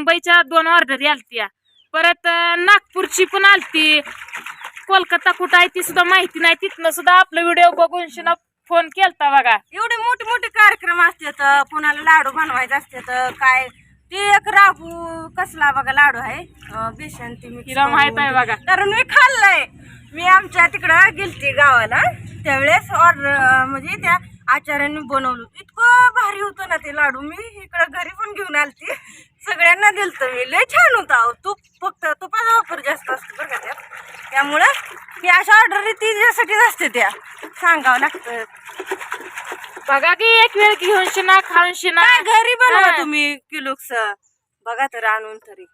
मुंबईच्या दोन ऑर्डर आलत्या. परत नागपूरची पण आलती. कोलकाता कुठं आहे ती सुद्धा माहिती नाही. तिथनं सुद्धा आपलं व्हिडिओ बघून शिना फोन केलता बघा. एवढे मोठे मोठे कार्यक्रम असतात कोणाला लाडू बनवायचे असतात काय? ते एक राहू कसला बघा लाडू आहे? बेसन ते mix तिला माहीत आहे. बघा. कारण मी खाल्लंय. मी आमच्या तिकडं गेलती गावाला. त्यावेळेस ऑर्डर म्हणजे त्या आचार्यांनी बनवलं. इतकं भारी होतं ना ते लाडू. मी इकडं घरी पण घेऊन आलती. सगळ्यांना दिलतं मी. लय छान होता अहो. तूप फक्त तुपाचा वापर जास्त असतो बरं का त्यात. त्यामुळं मी अशा ऑर्डर तिच्यासाठीच असते त्या. सांगावं लागतं. बघा की एक वेळ घेऊन शिना खाऊन शिना. काय घरी बनवा. तुम्ही किलोक्स. बघा तर आणून तरी.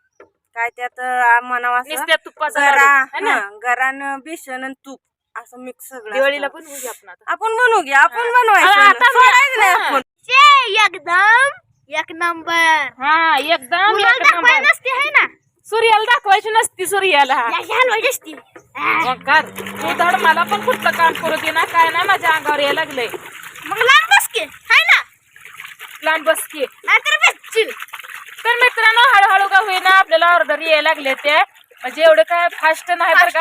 काय त्यात म्हणावं नुसत्या तुपाचा गरा लाडू, है ना? हा, गरान बेसन आणि तूप. असं मिक्स सगळं दिवाळीला असतं. पण होऊ आपण बनवू घ्या आपण बनवायचं आता मी- सोडायचं नाही. आपण. एकदम. एक नंबर हा एकदम एक नंबर. नसते आहे ना? सूर्याला दाखवायची नसती सूर्याला. हलवायची असती. आ, मग कर तू धड मला पण कुठलं काम करू दे ना काय ना माझ्या अंगावर यायला लागलंय. मग लांब बस की आहे ना? प्लान बस की. नाहीतर बसशील तर मित्रांनो हळूहळू का होईना आपल्याला ऑर्डर यायला लागले ते. म्हणजे एवढं काय फास्ट नाही बरं का?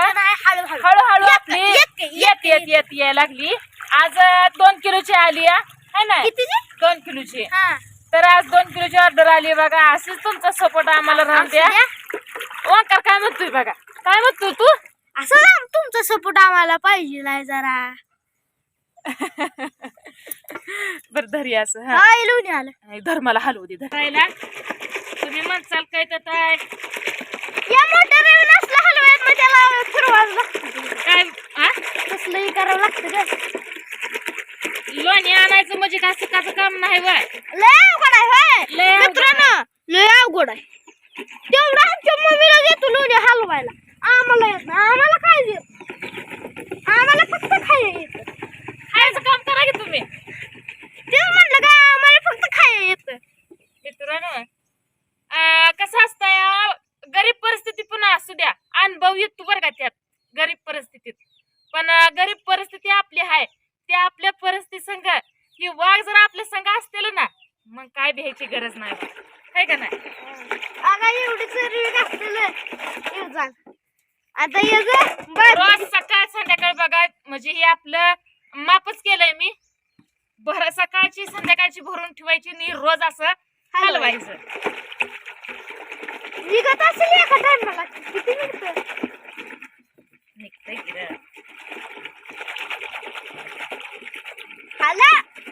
हळूहळू. आपली येत- येत येत यायला लागली. आज दोन किलोची आली आहे ना? दोन किलोची. हा. तर आज दोन किलोची ऑर्डर आली बघा. असेच तुमचा सपोर्ट आम्हाला राहून द्या. ओंकार काय म्हणतोय बघा? काय म्हणतोय तू? असं ना तुमचा सपोर्ट आम्हाला पाहिजे नाही जरा. बर धरी असं हा. काय आलं. नाही, धर्माला हलवू दे धरायला तुम्ही म्हणसाल काय तर काय. या मोठ्या रेवन असलं हलवायत मग त्याला फिरवायला लागतं. काय? हा? तसलंही करावं लागतं ग. लोणी आणायचं म्हणजे काय सुखाचं काम नाही वय? लय अवघड आहे होय. लय अवघड. मित्रांनो लय अवघड आहे. तेवढं आमच्या मम्मीला घेतो लोणी हलवायला. आम्हाला येत नाही. आम्हाला काय येत आम्हाला फक्त खायला येत खायचं काम करा की तुम्ही. तेच म्हटलं का आम्हाला फक्त खायला येत मित्रांनो अं, कसं असतंय गरीब परिस्थिती पण असू द्या. अनुभव येतो बरं का त्यात. गरीब परिस्थितीत. पण गरीब परिस्थिती आपली आहे त्या आपल्या परिस्थिती संघ ही वाघ जर आपल्या संघ असतील ना मग काय भ्यायची गरज नाही. है का नाही? आता ये रोज सकाळ संध्याकाळ बघा म्हणजे हे आपलं मापच केलंय मी. भर सकाळची संध्याकाळची भरून ठेवायची आणि रोज असं हलवायचं. निघत असेल एका टायमाला किती निघतं निघतंय की रे. हाला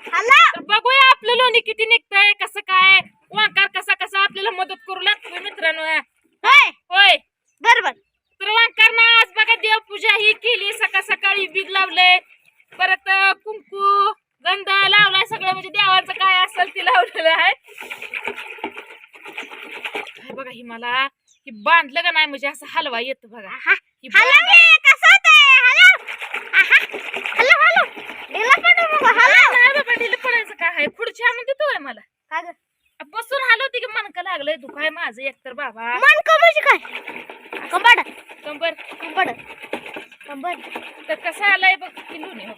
हाला तर बघूया आपलं लोणी किती निघतंय कसं काय वांकार कसा कसा आपल्याला मदत करू लागतोय मित्रांनो होय होय बरोबर तर वांकारनं आज बघा देवपूजा ही केली सकाळ सकाळी बीग लावलंय परत अं, कुंकू गंध लावलाय सगळं म्हणजे देवाचं लावलेलं आहे. हे बघा ही मला ही बांधलं का नाही म्हणजे असं हलवा येत बघा. ही आहा काय आहे मला. बसून हलवते की मनका लागलंय. दुखाय माझं एकतर बाबा. मन कमायची काय? कंबाड. कंबर. कंबाड. कंबाड. तर कसं आलंय बघ किलो नाही हो.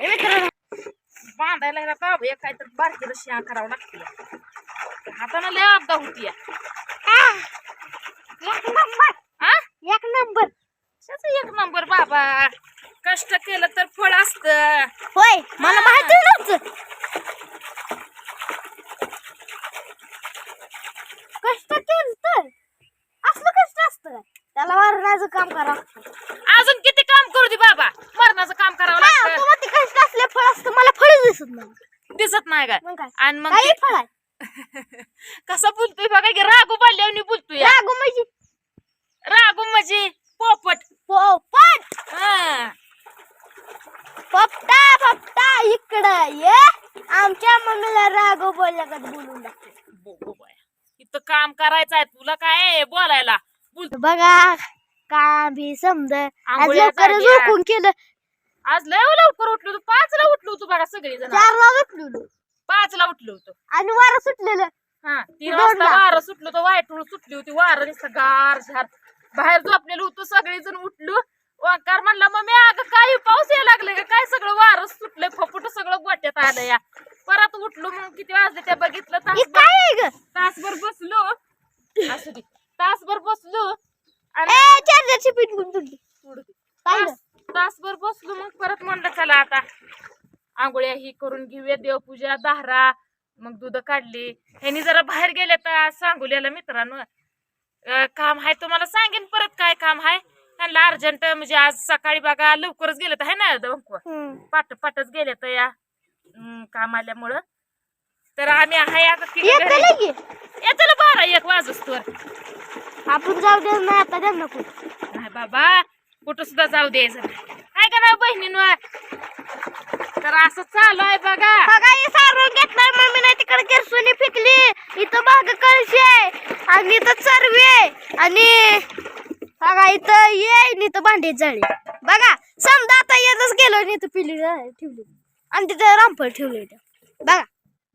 मित्रांनो बांधायला ह्याला का एक काय तर बारकीला शिया करावं लागते. हातानं लय अपदा होती एक नंबर. हा एक नंबर. एक नंबर बाबा? कष्ट केलं तर फळ असत. होय मला. माहिती नव्हतं. कष्ट केलं तर असलं कष्ट असतं? त्याला मारण्याचं काम करा अजून किती काम करू दे बाबा मरणाचं काम करावं लागतं तुम्हाला ते कष्ट असले फळ असतं मला फळ दिसत नाही काय? आणि मग काही ते- फळ आहे. कसं बोलतोय बघा की रागू बाल्यावनी बोलतोय रागू म्हणजे? रागू म्हणजे पोपट. पोपट? हा. पपटा पपटा इकडं ये. आमच्या मम्मीला रागो बोलल्या का बोलून लागते बाया. इथं काम करायचं आहे. तुला काय आहे बोलायला? बोल. बघा का भी समज. आज आंघोळ्या लवकर झाल्या. झोपून केलं. आज लय लवकर उठलो तू पाचला उठलो होतो बघा सगळे जण चारला उठलेलो पाचला उठलो होतो. आणि वारं सुटलेलं. हा तीन दोनला. वाजता वारं सुटलं तर वायटूळ सुटली होती वारं नुसतं गार झार. बाहेर झोपलेलो होतो सगळेजण उठलो. वांकार म्हणला मग मी अगं काही पाऊस यायला लागले का? काय सगळं वारं सुटलंय? फपुट सगळं गोट्यात आलं या. परत उठलो मग किती वाजले त्या बघितलं? हे तासभर काय आहे ग? तासभर बसलो. असू दे. तासभर बसलो. आणि ए चार्जरची पीठ? तास- तासभर बसलो मग परत म्हणलं चला आता. आंघोळ्या ही करून घेऊया देवपूजा दाहरा मग दूध काढली. ह्यांनी जरा बाहेर गेले तर सांगोल्याला मित्रांनो. काम आहे तुम्हाला सांगेन परत काय काम आहे त्यांना अर्जंट म्हणजे आज सकाळी बघा लवकरच गेले तर आहे ना हम्म. पाट पाटच गेले तर या काम आल्यामुळं. तर आम्ही आहे आता तिघं येतं बारा एक वाजूस तर आपण जाऊ दे आता त्यांना कुठं नाही बाबा कुठं सुद्धा जाऊ द्यायचं. काय का नाही बहिणींवर? तर असं चालू आहे बघा. बघा हे सारून घेतलाय. मम्मी नाही तिकडे किरसुनी फेकली. इथं बाग कळशी आहे. आणि इथं चरवी आहे. आणि बघा इथं ये इथं भांडी जाळी. बघा समजा आता येतच गेलो आणि इथं पिली ठेवली. आणि तिथं रामफळ ठेवलं बघा.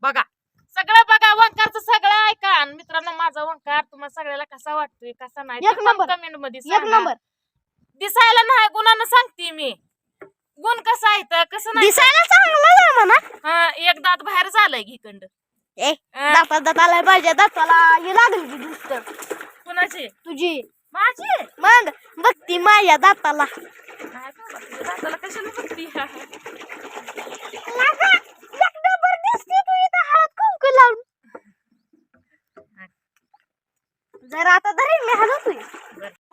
बघा. सगळं बघा वंकारचं सगळं ऐका. आणि मित्रांनो माझा वंकार तुम्हाला सगळ्याला कसा वाटतोय कसा नाही. कमेंटमध्ये एक सांगा. नंबर. दिसायला नाही गुणानं सांगते मी. गुण कसा आहे तर कसं नाही दिसायला चांगलं ना म्हणा. हा, एक दात बाहेर झालाय घिकंड ए अं. दातात दाताला पाहिजे दाताला हे लागली की दुसरं कुणाची? तुझी. माझी? मग बघती माझ्या दाताला. नाही बाबा, तुझ्या दाताला कशाला बघती? जरा आता मी हलवतोय.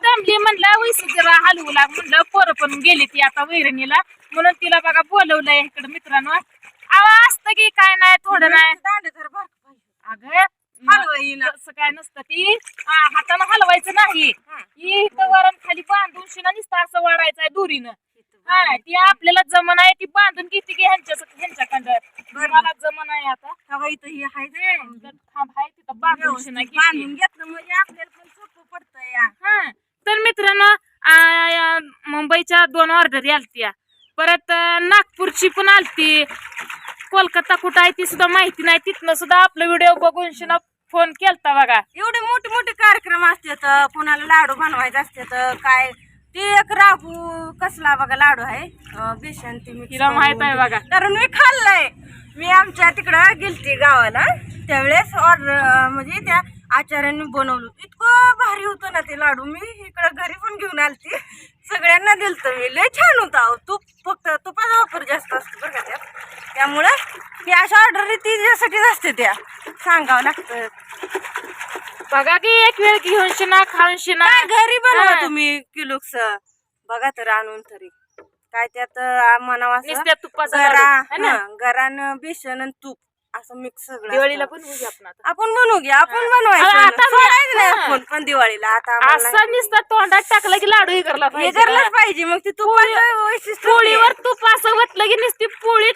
जमली म्हणलं वैस जरा हलवू लाग म्हणलं पोरं पण गेली ती आता वैरणीला. म्हणून तिला बघा बोलवलंय इकडे मित्रांनो. आवा असतं की काय नाही थोडं नाही. अगं. तसं काय नसतं ती हातानं हलवायचं नाही. ही. इथं वरण खाली बांधून शिना नुसतं असं वाढायचंय दोरीनं. हा ती आपल्याला जमन आहे ती बांधून किती की ह्यांच्या मला जमन आहे आता. इथं हे आहे थांब. आहे तिथं बांधून शिना. बांधून घेतलं म्हणजे आपल्याला पण सोपं पडतं या. हा तर मित्रांनो मुंबईच्या दोन ऑर्डर आलत्या. परत नागपूरची पण आलती. कोलकाता कुठं आहे ती सुद्धा माहिती नाही. तिथनं सुद्धा आपला व्हिडिओ बघून शिना फोन केलता बघा. एवढे मोठे मोठे कार्यक्रम असतात कोणाला लाडू बनवायचे असतात काय? ते एक राहू कसला बघा लाडू आहे? बेसन ते mix तिला माहीत आहे. बघा. कारण मी खाल्लंय. मी आमच्या तिकडं गेलती गावाला. त्यावेळेस ऑर्डर म्हणजे त्या आचार्यांनी बनवलं. इतकं भारी होतं ना ते लाडू. मी इकडं घरी पण घेऊन आलती. सगळ्यांना दिलतं मी. लय छान होता अहो. तूप फक्त तुपाचा वापर जास्त असतो बरं का त्यात त्यामुळं ही अशा ऑर्डर तिच्यासाठीच असते त्या. सांगावं लागतं. बघा की एक वेळ घेऊन शिना खाऊन शिना. काय घरी बनवा. तुम्ही किलोक्स. बघा तर आणून तरी. काय त्यात म्हणावं असं? नुसत्या तुपाचा गरा लाडू, है ना? गरान बेसन आणि तूप. असं मिक्स सगळं दिवाळीला असतं. पण आपण आता. आपण बनवू घ्या आपण बनवायचं आता मी- सोडायचं नाही. आपण पण दिवाळीला. आता आम्हाला असा नुसता तोंडात टाकलं की लाडू हे करला हे पाहिजे करायलाच पाहिजे. मग ती तुपाचं वैशिष्ट्य पोळीवर तूप असं वतलं की नुसती पोळी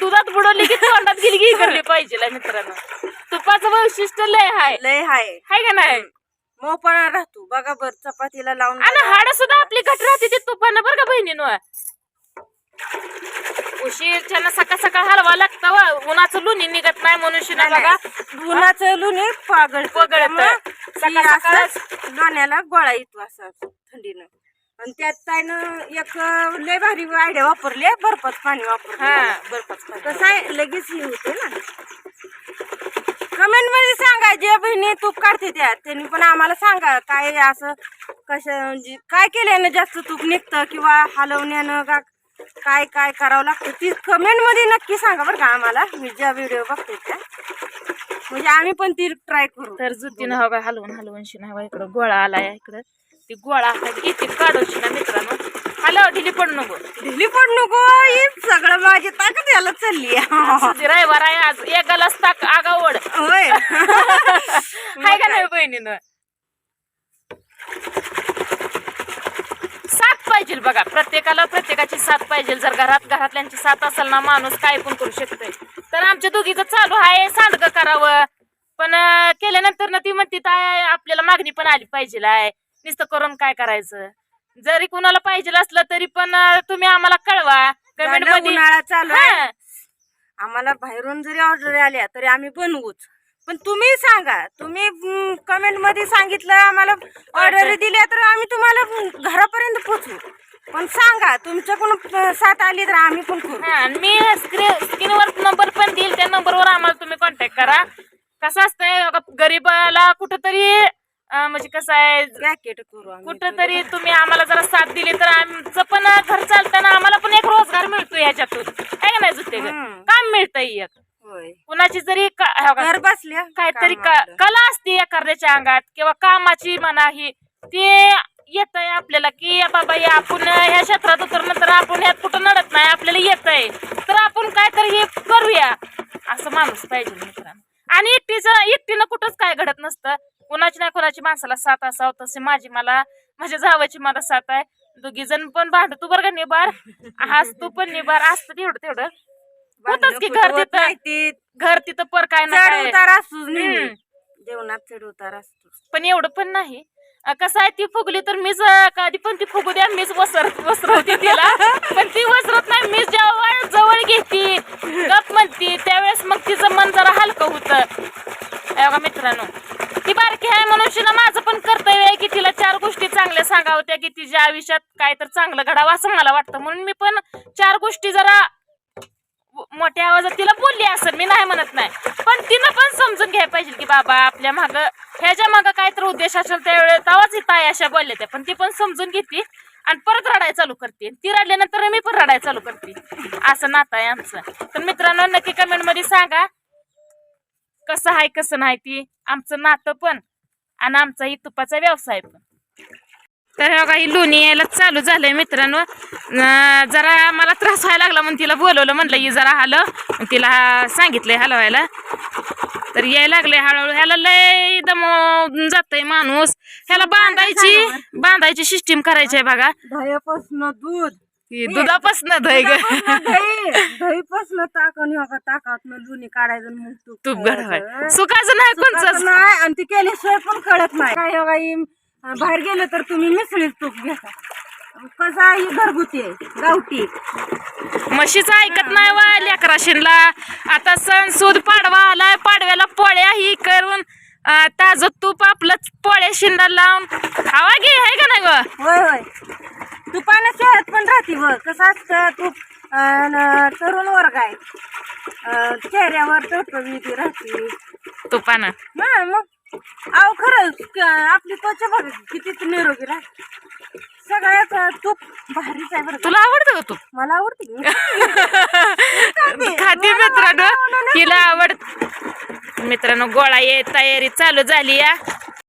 दुधात बुडवली की तोंडात गेली की करली पाहिजे ला मित्रांनो. तुपाचं वैशिष्ट्य लय हाय. लय हाय. हाय का नाही? मोपळा राहतो. बघा बर चपातीला लावून आणि हाड सुद्धा आपली घट राहते ते तुपानं बरं का बहिणीनं? उशीरच्या सकाळ सकाळ हलवा लागतं व. उन्हाचं लुणी निघत नाही म्हणून शिना बघा उन्हाचं लोणी पागळ पगळतं. सकाळ लोण्याला गोळा येतो असं थंडीनं. आणि त्यात त्यानं एक लय भारी आयडिया वापरली आहे, बर्फाचं पाणी हा वापरलं बरं पाच कसं आहे लगेच हे होते ना. कमेंटमध्ये सांगा जे बहिणी तूप काढते त्या त्यांनी पण आम्हाला सांगा काय असं कसं म्हणजे काय केल्यानं जास्त तूप निघतं किंवा हलवण्यानं का काय काय करावं लागतं? ती कमेंटमध्ये नक्की सांगा बरं का आम्हाला. मी ज्या व्हिडिओ बघते त्या. म्हणजे आम्ही पण ती ट्राय करू. तर जुतीनं हवा हलवून हलवून शिना हवा इकडं गोळा आलाय इकडं. ती गोळा किती काढून शिना मित्रांनो. हलव ढिली पडू नको. ढिली पड नको ही सगळं माझी ताकद याला चालली आहे. रविवार आहे आज एक गलास ताक आगावड. होय. हाय का नाही बहिणीनं? साथ पाहिजे बघा. प्रत्येकाला प्रत्येकाची साथ पाहिजे जर घरात घरातल्यांची साथ असेल ना माणूस काय पण करू शकतोय. तर आमच्या दोघीचं चालू आहे. सांडगं करावं. पण केल्यानंतर ना ती म्हणते आपल्याला मागणी पण आली पाहिजे आहे. नुसतं करून काय करायचं? जरी कुणाला पाहिजे असलं तरी पण तुम्ही आम्हाला कळवा. कमेंटमध्ये. आम्हाला बाहेरून जरी ऑर्डर आल्या तरी आम्ही बनवूच. पण तुम्ही सांगा. तुम्ही कमेंटमध्ये सांगितलं आम्हाला ऑर्डर दिल्या तर आम्ही तुम्हाला घरापर्यंत पोचवू पण सांगा तुमच्याकडून साथ आली तर आम्ही पण करू. मी स्क्रीन स्क्रीनवर नंबर पण देईल त्या नंबरवर आम्हाला तुम्ही कॉन्टॅक्ट करा. कसं असतंय गरीबाला कुठंतरी म्हणजे कसं आहे कुठंतरी तुम्ही आम्हाला जरा साथ दिली तर आमचं पण घर चालताना आम्हाला पण एक रोजगार मिळतो ह्याच्यातून आहे का नाही जुते. काम मिळतंय एक कुणाची जरी हो घर बसल्या काहीतरी. कला असते एखाद्याच्या अंगात किंवा कामाची म्हणा ही ते येत आहे आपल्याला की बाबा या आपण ह्या क्षेत्रात उतरल्यानंतर आपण ह्यात कुठं नडत नाही आपल्याला येत आहे तर आपण काहीतरी हे करूया. असं माणूस पाहिजे मित्रांनो. आणि एकटीचं एकटीनं कुठंच काय घडत नसतं. कुणाची ना कुणाची माणसाला साथ असावं तसे माझी मला माझ्या जावाची मला साथ आहे. दोघी जण पण भांड तू बरं का निभार हास तू पण निभार असतं तेवढं तेवढं. होतच की घर तिथं. घर तिथं पर काय ना काय. उतार असतोच नेहमी. हम्म. जेवणात चढ उतार असतो पण एवढं पण नाही. अं, कसं आहे ती फुगली तर मीच अं, कधी पण ती फुगू द्या मीच वसर वसरवते तिला. पण ती वसरत नाही मीच जेव्हा जवळ घेते गप म्हणती. त्यावेळेस मग तिचं मन जरा हलकं होतं. बघा मित्रांनो ती बारकी आहे म्हणून शिना माझं पण कर्तव्य आहे की तिला चार गोष्टी चांगल्या सांगावत्या की तिच्या आयुष्यात काय तर चांगलं घडावं असं मला वाटतं. म्हणून मी पण चार गोष्टी जरा मोठ्या आवाजात तिला बोलली असेल मी नाही म्हणत नाही. पण तिनं पण समजून घ्यायला पाहिजे की बाबा आपल्या माग ह्याच्या माग काय तर उद्देश असेल त्यावेळेस तवाच ताई आहे अशा बोलल्या त्या. पण ती पण समजून घेते आणि परत रडायला चालू करते. ती रडल्यानंतर मी पण रडायला चालू करते. असं नातं आहे आमचं. तर मित्रांनो नक्की कमेंटमध्ये सांगा कसं आहे कसं नाही ती. आमचं नातं पण आणि आमचा ही तुपाचा व्यवसाय पण. तर हे बघा ही लोणी यायला चालू झालंय मित्रांनो. जरा मला त्रास व्हायला लागला म्हणून तिला बोलवलं म्हणलं ही जरा हलव. तिला सांगितलंय हलवायला. तर यायला लागले हळूहळू. ह्याला लय दमून जातंय माणूस. ह्याला बांधायची बांधायची सिस्टीम करायची आहे बघा. दह्यापासनं दूध. दुधापासनं दही दहीपासनं हो ताकातनं लोणी काढायचं तूप. गरवाय सुकाचं नाही कोणचं. नाही आणि ती केल्याशिवाय पण कळत नाही. काय बाहेर गेलं तर तुम्ही मिसळीत तूप घेता. कसं आहे ही घरगुती आहे गावठी. म्हशीचं ऐकत नाही वा लेकरा शिनला आता सण सूद पाडवा आलाय पाडव्याला पोळ्या ही करून अं, ताजं तूप आपलं पोळ्या शिंदा लावून. खावा घे आहे का नाही ग? होय होय. तुपानं सेहत पण राहते व कसं असतं तूप अन तरुण वर्ग आहे. अं, चेहऱ्यावर टवटवीत राहते. तुपानं. हा मग अहो खरंच आपली त्वचा बघ किती निरोगी राहते सगळ्यात तूप भारीच आहे बरं. तुला आवडतं का तूप? मला आवडते. खाते मित्रांनो तिला आवड मित्रांनो गोळा ये तयारी चालू झाली या.